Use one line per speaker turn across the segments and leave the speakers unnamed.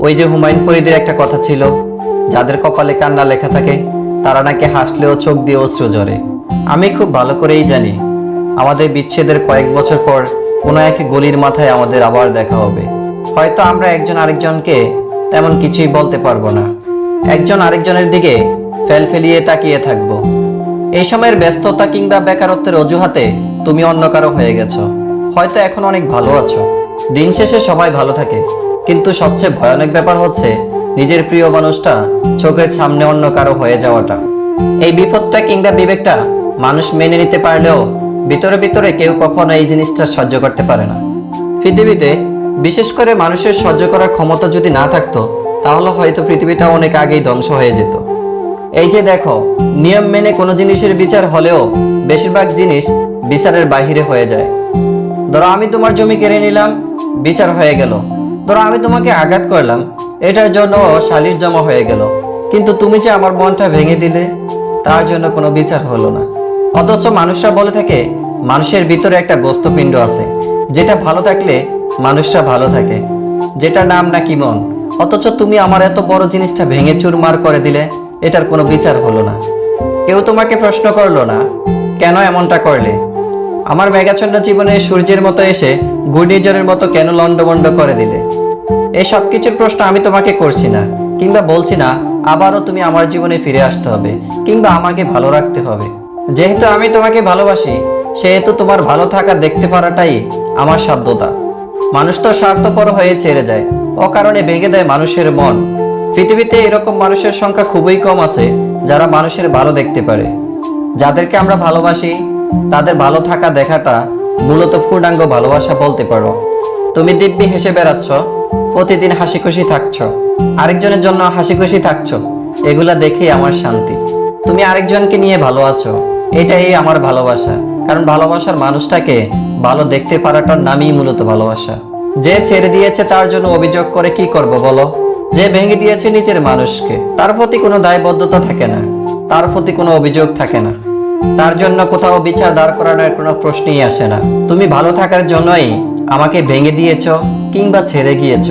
ওই যে হুমায়ুন ফরিদের একটা কথা ছিল, যাদের কপালে কান্না লেখা থাকে, তারা নাকি হাসলেও চোখ দিয়ে অশ্রু ঝরে। আমি খুব ভালো করেই জানি, আমাদের বিচ্ছেদের কয়েক বছর পর কোনো এক গলির মাথায় আমাদের আবার দেখা হবে। হয়তো আমরা একজন আরেকজনকে তেমন কিছুই বলতে পারব না। একজন আরেকজনের দিকে ফেল ফেলিয়ে তাকিয়ে থাকব। এই সময়ের ব্যস্ততা কিংবা বেকারত্বের অজুহাতে তুমি অন্য কারও হয়ে গেছো। হয়তো এখন অনেক ভালো আছো। দিন শেষে সবাই ভালো থাকে। কিন্তু সবচেয়ে ভয়ানক ব্যাপার হচ্ছে, নিজের প্রিয় মানুষটা চোখের সামনে অন্য কারও হয়ে যাওয়াটা। এই বিপদটা কিংবা বিবেকটা মানুষ মেনে নিতে পারলেও ভিতরে ভিতরে কেউ কখনো এই জিনিসটা সহ্য করতে পারে না। পৃথিবীতে বিশেষ করে মানুষের সহ্য করার ক্ষমতা যদি না থাকতো, তাহলে হয়তো পৃথিবীটা অনেক আগেই ধ্বংস হয়ে যেত। এই যে দেখো, নিয়ম মেনে কোনো জিনিসের বিচার হলেও বেশিরভাগ জিনিস বিচারের বাহিরে হয়ে যায়। ধরো আমি তোমার জমি কেড়ে নিলাম, বিচার হয়ে গেল। ধরো, আমি তোমাকে আঘাত করলাম। এটার জন্য শালির জমা হয়ে গেল। কিন্তু তুমি যে আমার মনটা ভেঙে দিলে, তার জন্য কোনো বিচার হলো না। অথচ মানুষরা বলে থাকে, মানুষের ভিতরে একটা গোস্তপিণ্ড আছে, যেটা ভালো থাকলে মানুষরা ভালো থাকে। যেটা নাম নাকি মন। অথচ তুমি আমার এত বড় জিনিসটা ভেঙে চুরমার করে দিলে, এটার কোনো বিচার হলো না। কেউ তোমাকে প্রশ্ন করল না, কেন এমনটা করলে? আমার মেঘাচ্ছন্ন জীবনে সূর্যের মতো এসে ঘূর্ণিঝড়ের মতো কেন লন্ডভন্ড করে দিলে? এই সব কিছুর প্রশ্ন আমি তোমাকে করছি না, কিংবা বলছি না, আবারও তুমি আমার জীবনে ফিরে আসতে হবে, কিংবা আমাকে ভালো রাখতে হবে। যেহেতু আমি তোমাকে ভালোবাসি, সেহেতু তোমার ভালো থাকা দেখতে পারাটাই আমার সাধ্যতা। মানুষ তো স্বার্থপর হয়ে ছেড়ে যায়, অকারণে ভেঙে দেয় মানুষের মন। পৃথিবীতে এরকম মানুষের সংখ্যা খুবই কম আছে, যারা মানুষের ভালো দেখতে পারে। যাদেরকে আমরা ভালোবাসি তাদের ভালো থাকা দেখাটা মূলত পূর্ণাঙ্গ ভালোবাসা বলতে পারো। তুমি দিব্যি হেসে বেড়াচ্ছ, প্রতিদিন হাসি খুশি থাকছ, আরেকজনের জন্য হাসি খুশি থাকছ, এগুলা দেখেই আমার শান্তি। তুমি আরেকজনকে নিয়ে ভালো আছো, এটাই আমার ভালোবাসা। কারণ ভালোবাসার মানুষটাকে ভালো দেখতে পারাটার নামই মূলত ভালোবাসা। যে ছেড়ে দিয়েছে তার জন্য অভিযোগ করে কি করব বলো? যে ভেঙে দিয়েছে নিজের মানুষকে, তার প্রতি কোনো দায়বদ্ধতা থাকে না, তার প্রতি কোনো অভিযোগ থাকে না। তার জন্য কোথাও বিচার দাঁড় করানোর কোনো প্রশ্নই আসে না। তুমি ভালো থাকার জন্যই আমাকে ভেঙে দিয়েছ কিংবা ছেড়ে গিয়েছ।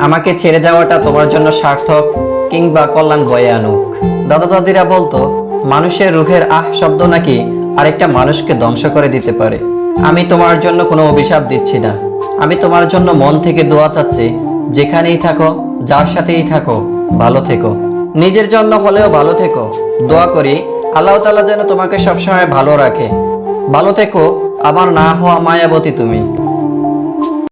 আমাকে ছেড়ে যাওয়াটা তোমার জন্য সার্থক কিংবা কল্যাণ বয়ে আনুক। দাদা দাদিরা বলতো, মানুষের রুহের আহ শব্দ নাকি আরেকটা মানুষকে ধ্বংস করে দিতে পারে। আমি তোমার জন্য কোনো অভিশাপ দিচ্ছি না। আমি তোমার জন্য মন থেকে দোয়া চাচ্ছি, যেখানেই থাকো, যার সাথেই থাকো, ভালো থেকো। নিজের জন্য হলেও ভালো থেকো। দোয়া করি আল্লাহ তালা যেন তোমাকে সবসময় ভালো রাখে। ভালো থেকো আমার না হওয়া মায়াবতী তুমি।